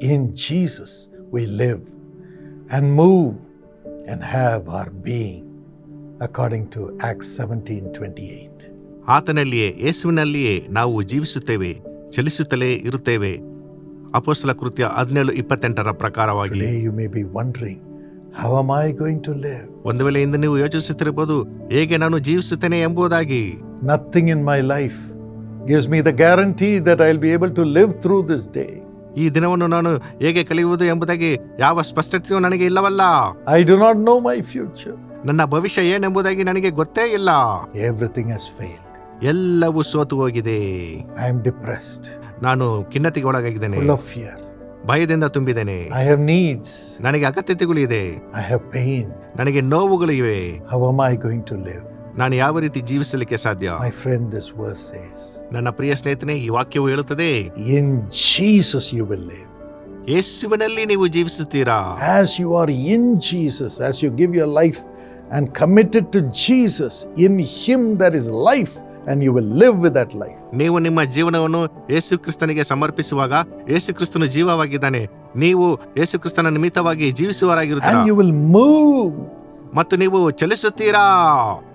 In Jesus we live and move and have our being, according to Acts 17 28. ಆತನಲ್ಲಿಯೇ ಯೇಸುವಿನಲ್ಲಿಯೇ ನಾವು ಜೀವಿಸುತ್ತೇವೆ ಚಲಿಸುತ್ತಲೇ ಇರುತ್ತೇವೆ ಅಪೋಸ್ತಲ ಕೃತ್ಯ ಹದಿನೇಳು ಇಪ್ಪತ್ತೆಂಟರ ಪ್ರಕಾರವಾಗಿ Today you may be wondering, how am I going to live? ಒಂದು ವೇಳೆಯಿಂದ ನೀವು ಯೋಚಿಸುತ್ತಿರಬಹುದು ಹೇಗೆ ನಾನು ಜೀವಿಸುತ್ತೇನೆ ಎಂಬುದಾಗಿ Nothing in my life gives me the guarantee that I'll be able to live through this day. ಈ ದಿನವನ್ನು ನಾನು ಹೇಗೆ ಕಲಿಯುವುದು ಎಂಬುದಾಗಿ ಯಾವ ಸ್ಪಷ್ಟತೆಯೂ ನನಗೆ ಇಲ್ಲವಲ್ಲ. I do not know my future ನನ್ನ ಭವಿಷ್ಯ ಏನೆಂಬುದಾಗಿ ನನಗೆ ಗೊತ್ತೇ ಇಲ್ಲ. ಎವ್ರಿಥಿಂಗ್ ಹಸ್ ಫೇಲ್ ಎಲ್ಲವೂ ಸೋತು ಹೋಗಿದೆ. ಐ ಆಮ್ ಡಿಪ್ರೆಸ್ಡ್ ನಾನು ಖಿನ್ನತೆಗೆ ಒಳಗಾಗಿದ್ದೇನೆ. ಭಯದಿಂದ ತುಂಬಿದ್ದೇನೆ. ಐ ಹ್ಯಾವ್ ನೀಡ್ಸ್ ನನಗೆ ಅಗತ್ಯತೆಗಳು ಇದೆ. ಐ ಹ್ಯಾವ್ ಪೇನ್ ನನಗೆ ನೋವುಗಳು ಇವೆ. How am I going to live? ನಾನು ಯಾವ ರೀತಿ ಜೀವಿಸಲಿಕ್ಕೆ ಸಾಧ್ಯ My friend, this verse says, ನನ್ನ ಪ್ರಿಯ ಸ್ನೇಹಿತನೇ ಈ ವಾಕ್ಯವು ಹೇಳುತ್ತದೆ In Jesus you will live. ಯೇಸುವಿನಲ್ಲಿ ನೀವು ಜೀವಿಸುತ್ತೀರಾ As you are in Jesus, as you give your life and committed to to Jesus, in Him there is life, and you will live with that life. ನೀವು ನಿಮ್ಮ ಜೀವನವನ್ನು ಯೇಸು ಕ್ರಿಸ್ತನಿಗೆ ಸಮರ್ಪಿಸುವಾಗ ಯೇಸು ಕ್ರಿಸ್ತನು ಜೀವವಾಗಿದ್ದಾನೆ ನೀವು ಯೇಸು ಕ್ರಿಸ್ತನ ನಿಮಿತ್ತವಾಗಿ And you will move. ಮತ್ತು ನೀವು ಚಲಿಸುತ್ತೀರಾ?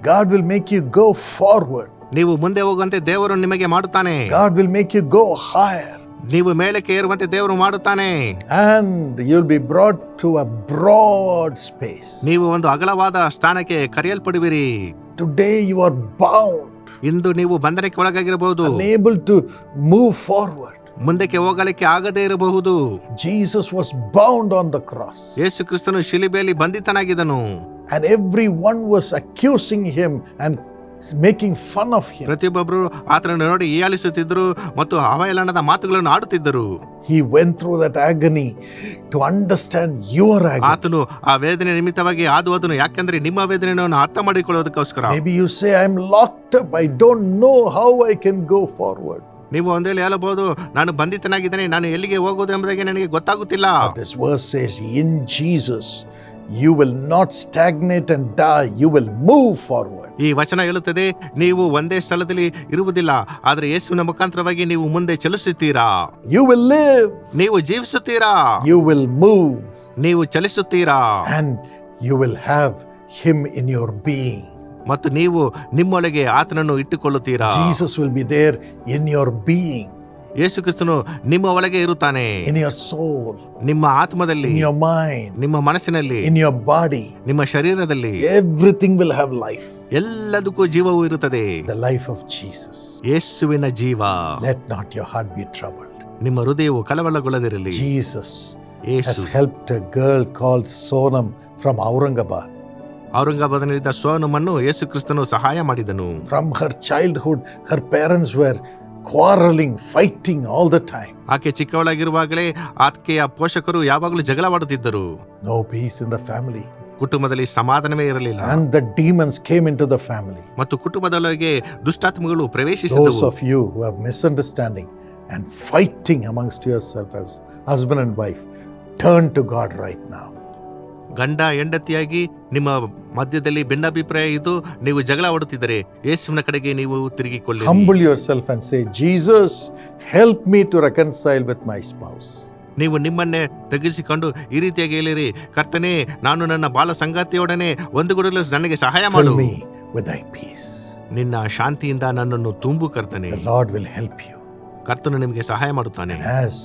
God will make you go forward ನೀವು ಮುಂದೆ ಹೋಗುವಂತೆ ದೇವರು ನಿಮಗೆ ಮಾಡುತ್ತಾನೆ. God will make you go higher. ನೀವು ಮೇಲಕ್ಕೆ ಏರುವಂತೆ ದೇವರು ಮಾಡುತ್ತಾನೆ. And you will be brought to a broad space ನೀವು ಒಂದು ಅಗಲವಾದ ಸ್ಥಾನಕ್ಕೆ ಕರೆಯಲ್ಪಡುವಿರಿ. ಟುಡೇ ಯು ಆರ್ ಬೌಂಡ್ ಇಂದು ನೀವು ಬಂಧನಕ್ಕೆ ಒಳಗಾಗಿರಬಹುದು. Unable to move forward. ಮುಂದಕ್ಕೆ ಹೋಗಲಿಕ್ಕೆ ಆಗದೇ ಇರಬಹುದು Jesus was bound on the cross Yesu ಕ್ರಿಸ್ತನು ಶಿಲಿಬೆಯಲ್ಲಿ ಬಂಧಿತನಾಗಿದ್ದನು everyone was accusing him and making fun of him. ಪ್ರತಿಯೊಬ್ಬರು ಆತನನ್ನು ನೋಡಿ ಹೀಯಾಳಿಸುತ್ತಿದ್ದರು ಮತ್ತು ಅವಹೇಳನದ ಮಾತುಗಳನ್ನು ಆಡುತ್ತಿದ್ದರು he went through that agony to understand your agony. ಆತನು ಆ ವೇದನೆ ನಿಮಿತ್ತವಾಗಿ ಆದು ಅದನ್ನು ಯಾಕೆಂದ್ರೆ ನಿಮ್ಮ ವೇದನೆಯನ್ನು ಅರ್ಥ ಮಾಡಿಕೊಳ್ಳೋದಕ್ಕೋಸ್ಕರ Maybe you say, am locked up. I don't know how I can go forward. ನೀವು ಒಂದು ವೇಳೆ ಹೇಳಬಹುದು ನಾನು ಬಂಧಿತನಾಗಿದ್ದೇನೆ ನಾನು ಎಲ್ಲಿಗೆ ಹೋಗುವುದು ಎಂಬುದಾಗಿ ನನಗೆ ಗೊತ್ತಾಗುತ್ತಿಲ್ಲ. This verse in Jesus you will not stagnate and you move ಈ ವಚನ ಹೇಳುತ್ತದೆ ನೀವು ಒಂದೇ ಸ್ಥಳದಲ್ಲಿ ಇರುವುದಿಲ್ಲ ಆದರೆ ಯೇಸುವಿನ ಮುಖಾಂತರವಾಗಿ ನೀವು ಮುಂದೆ ಚಲಿಸುತ್ತೀರಾ? ಯು ವಿಲ್ ಲಿವ್ ನೀವು ಜೀವಿಸುತ್ತೀರಾ? ಯು ವಿಲ್ ಮೂವ್ ನೀವು ಚಲಿಸುತ್ತೀರಾ? And you will have him in your being ಮತ್ತು ನೀವು ನಿಮ್ಮೊಳಗೆ ಆತನನ್ನು ಇಟ್ಟುಕೊಳ್ಳುತ್ತೀರಾ? Jesus will be there in your being Yesu ಕ್ರಿಸ್ತನು ನಿಮ್ಮ ಒಳಗೆ ಇರುತ್ತಾನೆ. ಇನ್ ಯೋರ್ ಸೋಲ್ ನಿಮ್ಮ ಆತ್ಮದಲ್ಲಿ. ಇನ್ ಯೋರ್ ಮೈಂಡ್ ನಿಮ್ಮ ಮನಸ್ಸಿನಲ್ಲಿ. ಇನ್ ಯೋರ್ ಬಾಡಿ ನಿಮ್ಮ ಶರೀರದಲ್ಲಿ. ಎವ್ರಿಥಿಂಗ್ ವಿಲ್ ಹ್ಯಾವ್ ಲೈಫ್ ಎಲ್ಲದಕ್ಕೂ ಜೀವವು ಇರುತ್ತದೆ. ದ ಲೈಫ್ ಆಫ್ ಜೀಸಸ್ ಯೇಸುವಿನ ಜೀವ. Let not your heart be trouble ನಿಮ್ಮ ಹೃದಯವು ಕಳವಳಗೊಳ್ಳದಿರಲಿ Jesus help a girl call Sonam from Aurangabad ಔರಂಗಾಬಾದ್ನಲ್ಲಿದ್ದ ಸೋನಮ್ಮನ್ನು ಯೇಸು ಕ್ರಿಸ್ತನು ಸಹಾಯ ಮಾಡಿದನು From her childhood, her parents were quarreling, fighting all the time. ಆಕೆ ಚಿಕ್ಕವಳಾಗಿರುವಾಗಲೇ ಆಕೆಯ ಪೋಷಕರು ಯಾವಾಗಲೂ ಜಗಳವಾಡುತ್ತಿದ್ದರು No peace in the family. ಕುಟುಂಬದಲ್ಲಿ ಸಮಾಧಾನವೇ ಇರಲಿಲ್ಲ And the demons came into the family. ಮತ್ತು ಕುಟುಂಬದೊಳಗೆ ದುಷ್ಟಾತ್ಮಗಳು Those ಪ್ರವೇಶಿಸಿದವು of you who have misunderstanding and fighting amongst yourself as husband and wife, turn to God right now. ಗಂಡ ಹೆಂಡತಿಯಾಗಿ ನಿಮ್ಮ ಮಧ್ಯದಲ್ಲಿ ಭಿನ್ನಾಭಿಪ್ರಾಯ ಇದ್ದು ನೀವು ಜಗಳ ಆಡುತ್ತಿದ್ದರೆ ಯೇಸುವಿನ ಕಡೆಗೆ ನೀವು ತಿರುಗಿಕೊಳ್ಳಿ humble yourself and say Jesus help me to reconcile with my spouse ನೀವು ನಿಮ್ಮನ್ನೇ ತೆಗೆಸಿಕೊಂಡು ಈ ರೀತಿಯಾಗಿ ಹೇಳಿರಿ ಕರ್ತನೇ ನಾನು ನನ್ನ ಬಾಲ ಸಂಗಾತಿಯೊಡನೆ ಒಂದುಗೂಡಲು ನನಗೆ ಸಹಾಯ ಮಾಡು. me with thy peace. ನಿನ್ನ ಶಾಂತಿಯಿಂದ ನನ್ನನ್ನು ತುಂಬು ಕರ್ತನೆ. Lord will help you you. ಕರ್ತನು ನಿಮಗೆ ಸಹಾಯ ಮಾಡುತ್ತಾನೆ. As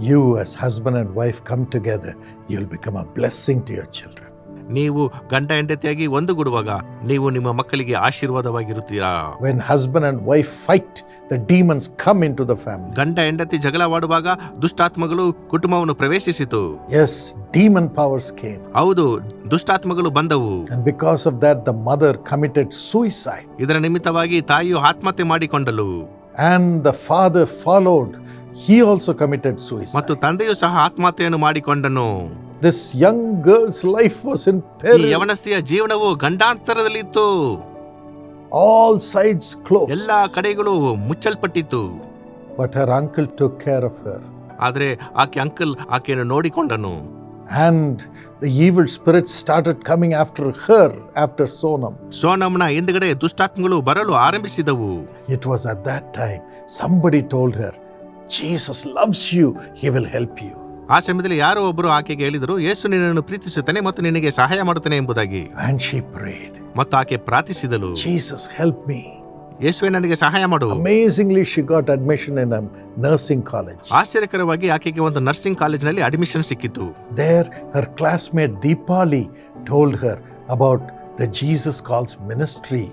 you, as husband and wife, come together, you'll become a blessing to your children. ನೀವು ಗಂಡ ಹೆಂಡತಿಯಾಗಿ ಒಂದುಗೂಡುವಾಗ ನೀವು ನಿಮ್ಮ ಮಕ್ಕಳಿಗೆ ಆಶೀರ್ವಾದವಾಗಿರುತ್ತೀರಾ When husband and wife fight, the demons come into the family. ಗಂಡ ಹೆಂಡತಿ ಜಗಳವಾಡುವಾಗ ದುಷ್ಟಾತ್ಮಗಳು ಕುಟುಂಬವನ್ನು ಪ್ರವೇಶಿಸಿತು Yes, demon powers came. ಹೌದು ದುಷ್ಟಾತ್ಮಗಳು ಬಂದವು And because of that, the mother committed suicide. ಇದರ ನಿಮಿತ್ತವಾಗಿ ತಾಯಿಯು ಆತ್ಮಹತ್ಯೆ ಮಾಡಿಕೊಂಡಳು And the father followed. He also committed ಮತ್ತು suicide. ತಂದೆಯು ಸಹ ಆತ್ಮಹತ್ಯೆಯನ್ನು ಮಾಡಿಕೊಂಡನು This young girl's life was in ಈ peril. ಯವನಸ್ಥೆಯ ಜೀವನವು ಗಂಡಾಂತರದಲ್ಲಿತ್ತು All sides closed. ಎಲ್ಲಾ ಕಡೆಗಳು ಮುಚ್ಚಲ್ಪಟ್ಟಿತ್ತು But her uncle took care of her. ಆದ್ರೆ ಆಕೆ ಅಂಕಲ್ ಆಕೆಯನ್ನು ನೋಡಿಕೊಂಡನು And the evil spirits started coming after her, after Sonam. ಸೋನಮ್ನ ಹಿಂದ್ಗಡೆ ದುಷ್ಟಾತ್ಮಗಳು ಬರಲು ಆರಂಭಿಸಿದವು It was at that time somebody told her, Jesus loves you, he will help you. ಆ ಸಮಯದಲ್ಲಿ ಯಾರೋ ಒಬ್ಬರು ಆಕೆಗೆ ಹೇಳಿದರು ಯೇಸು ನಿನ್ನನ್ನು ಪ್ರೀತಿಸುತ್ತಾನೆ ಮತ್ತು ನಿನಗೆ ಸಹಾಯ ಮಾಡುತ್ತಾನೆ ಎಂಬುದಾಗಿ And she prayed, ಮತ್ತು ಆಕೆ ಪ್ರಾರ್ಥಿಸಿದಳು Jesus, help me. ಯೇಸುವೆ ನನಗೆ ಸಹಾಯ ಮಾಡು Amazingly, she got admission in a nursing college. ಆಶ್ಚರ್ಯಕರವಾಗಿ ಆಕೆಗೆ ಒಂದು ನರ್ಸಿಂಗ್ ಕಾಲೇಜಿನಲ್ಲಿ ಅಡ್ಮಿಷನ್ ಸಿಕ್ಕಿತ್ತು There, her classmate Deepali told her about the Jesus Calls ministry.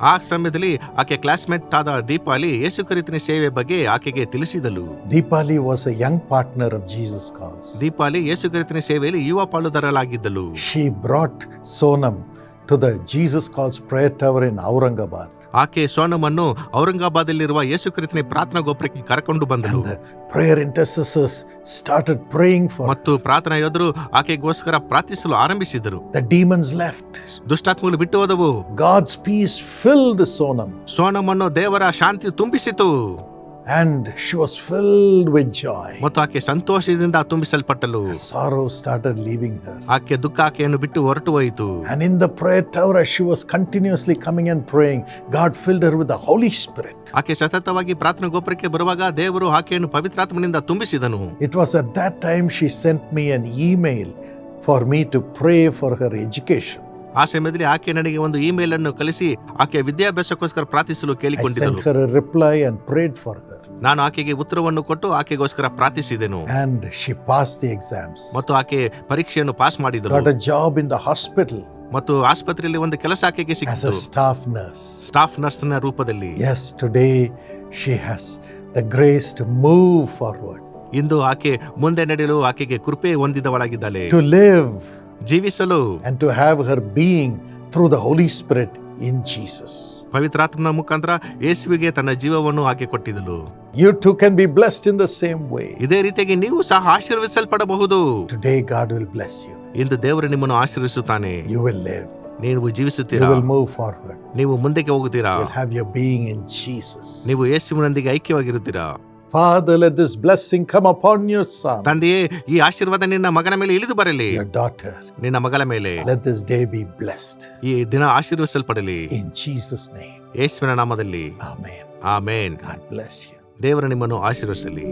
ಆ ಸಮಯದಲ್ಲಿ ಆಕೆ ಕ್ಲಾಸ್ಮೇಟ್ ಆದ ದೀಪಾಲಿ ಯೇಸು ಕರಿತನ ಸೇವೆ ಬಗ್ಗೆ ಆಕೆಗೆ ತಿಳಿಸಿದಳು Deepali was a young partner of Jesus Calls. Deepali ಯೇಸು ಕರಿತನ ಸೇವೆಯಲ್ಲಿ ಯುವ ಪಾಲುದಾರಲಾಗಿದ್ದಳು She brought Sonam to the Jesus calls prayer tower in Aurangabad ಆಕೆ ಸ್ವರ್ಣಮನ್ನು ಔರಂಗಾಬಾದ್ ಅಲ್ಲಿರುವ ಯೇಸು ಕ್ರಿಸ್ತನ ಪ್ರಾರ್ಥನಾ ಗೋಪುರಕ್ಕೆ ಕರ್ಕೊಂಡು ಬಂದರು prayer intercessors started praying for ಮತ್ತು ಪ್ರಾರ್ಥನಾ ಯೋಧರು ಆಕೆಗೋಸ್ಕರ ಪ್ರಾರ್ಥಿಸಲು ಆರಂಭಿಸಿದರು. ದ ಡೀಮನ್ಸ್ ಲೆಫ್ಟ್ ದುಷ್ಟಾತ್ಮಗಳು ಬಿಟ್ಟು ಹೋದವು. ಗಾಡ್ಸ್ ಪೀಸ್ ಫಿಲ್ಡ್ ಸೋನಮ್ ಸೋನಮನ್ನು ದೇವರ ಶಾಂತಿ ತುಂಬಿಸಿತು. and she was filled with joy. ಮತ್ತು ಆಕೆ ಸಂತೋಷದಿಂದ ತುಂಬಿಸಲ್ಪಟ್ಟಳು Sorrow started leaving her. ಆಕೆ ದುಃಖ ಆಕೆಯನ್ನು ಬಿಟ್ಟು ಹೊರಟು ಹೋಯಿತು And in the prayer tower, as she was continuously coming and praying, God filled her with the Holy Spirit. ಆಕೆ ಸತತವಾಗಿ ಪ್ರಾರ್ಥನಾ ಗೋಪುರಕ್ಕೆ ಬರುವಾಗ ದೇವರು ಆಕೆಯನ್ನು ಪವಿತ್ರಾತ್ಮನಿಂದ ತುಂಬಿಸಿದನು It was at that time she sent me an email for me to pray for her education. ಆ ಸಮಯದಲ್ಲಿ ಆಕೆ ನನಗೆ ಒಂದು ಇಮೇಲ್ ಅನ್ನು ಕಳಿಸಿ ಆಕೆ ವಿದ್ಯಾಭ್ಯಾಸಕ್ಕೋಸ್ಕರ ಪ್ರಾರ್ಥಿಸಲು ಕೇಳಿಕೊಂಡಿದ್ದರು. ಕೇಳಿಕೊಂಡಿದ್ದಳು sent her a reply and prayed for her. ನಾನು ಆಕೆಗೆ ಉತ್ತರವನ್ನು ಕೊಟ್ಟು ಆಕೆಗೋಸ್ಕರ ಪ್ರಾರ್ಥಿಸಿದೆನು. And she passed the exams. ಮತ್ತು ಆಕೆ ಪರೀಕ್ಷೆಯನ್ನು ಪಾಸ್ ಮಾಡಿದಳು. Got a job in the hospital. ಮತ್ತು ಆಸ್ಪತ್ರೆಯಲ್ಲಿ ಒಂದು ಕೆಲಸ ಆಕೆಗೆ as ಸಿಕ್ಕಿತು. a staff nurse. ಸ್ಟಾಫ್ ನರ್ಸ್ನ ರೂಪದಲ್ಲಿ. As today she has the grace to move forward ಇಂದು ಆಕೆ ಮುಂದೆ ನಡೆಯಲು ಆಕೆಗೆ ಕೃಪೆ ಹೊಂದಿದವಳಾಗಿದ್ದಾಳೆ. ಟು live, ಜೀವಿಸಲು and to have her being through the Holy Spirit in Jesus. ಪವಿತ್ರಾತ್ಮನ ಮುಖಾಂತರ ಯೇಸುವಿಗೆ ತನ್ನ ಜೀವವನ್ನು ಆಕೆ ಕೊಟ್ಟಿದ್ದಳು You too can be blessed in the same way. ಇದೇ ರೀತಿಯಾಗಿ ನೀವು ಸಹ ಆಶೀರ್ವಿಸಲ್ಪಡಬಹುದು Today, God will bless you. ಇಂದು ದೇವರು ನಿಮ್ಮನ್ನು ಆಶೀರ್ವಿಸುತ್ತಾನೆ You will live. ನೀವು You ಜೀವಿಸುತ್ತೀರಾ will move forward. ನೀವು ಮುಂದಕ್ಕೆ ಹೋಗುತ್ತೀರಾ You'll have your being in Jesus. ನೀವು ಯೇಸುವಿನೊಂದಿಗೆ ಐಕ್ಯವಾಗಿರುತ್ತೀರಾ Father, let this blessing come upon your son, ತಂದೆಯೇ ಈ ಆಶೀರ್ವಾದ ನಿನ್ನ ಮಗನ ಮೇಲೆ ಇಳಿದು ಬರಲಿ your daughter. ನಿನ್ನ ಮಗಳ ಮೇಲೆ Let this day be blessed. ಈ ದಿನ ಆಶೀರ್ವಿಸಲ್ಪಡಲಿ In Jesus' name. ಯೇಸುವಿನ ನಾಮದಲ್ಲಿ Amen. Amen God bless you. ದೇವರು ನಿಮ್ಮನ್ನು ಆಶೀರ್ವಿಸಲಿ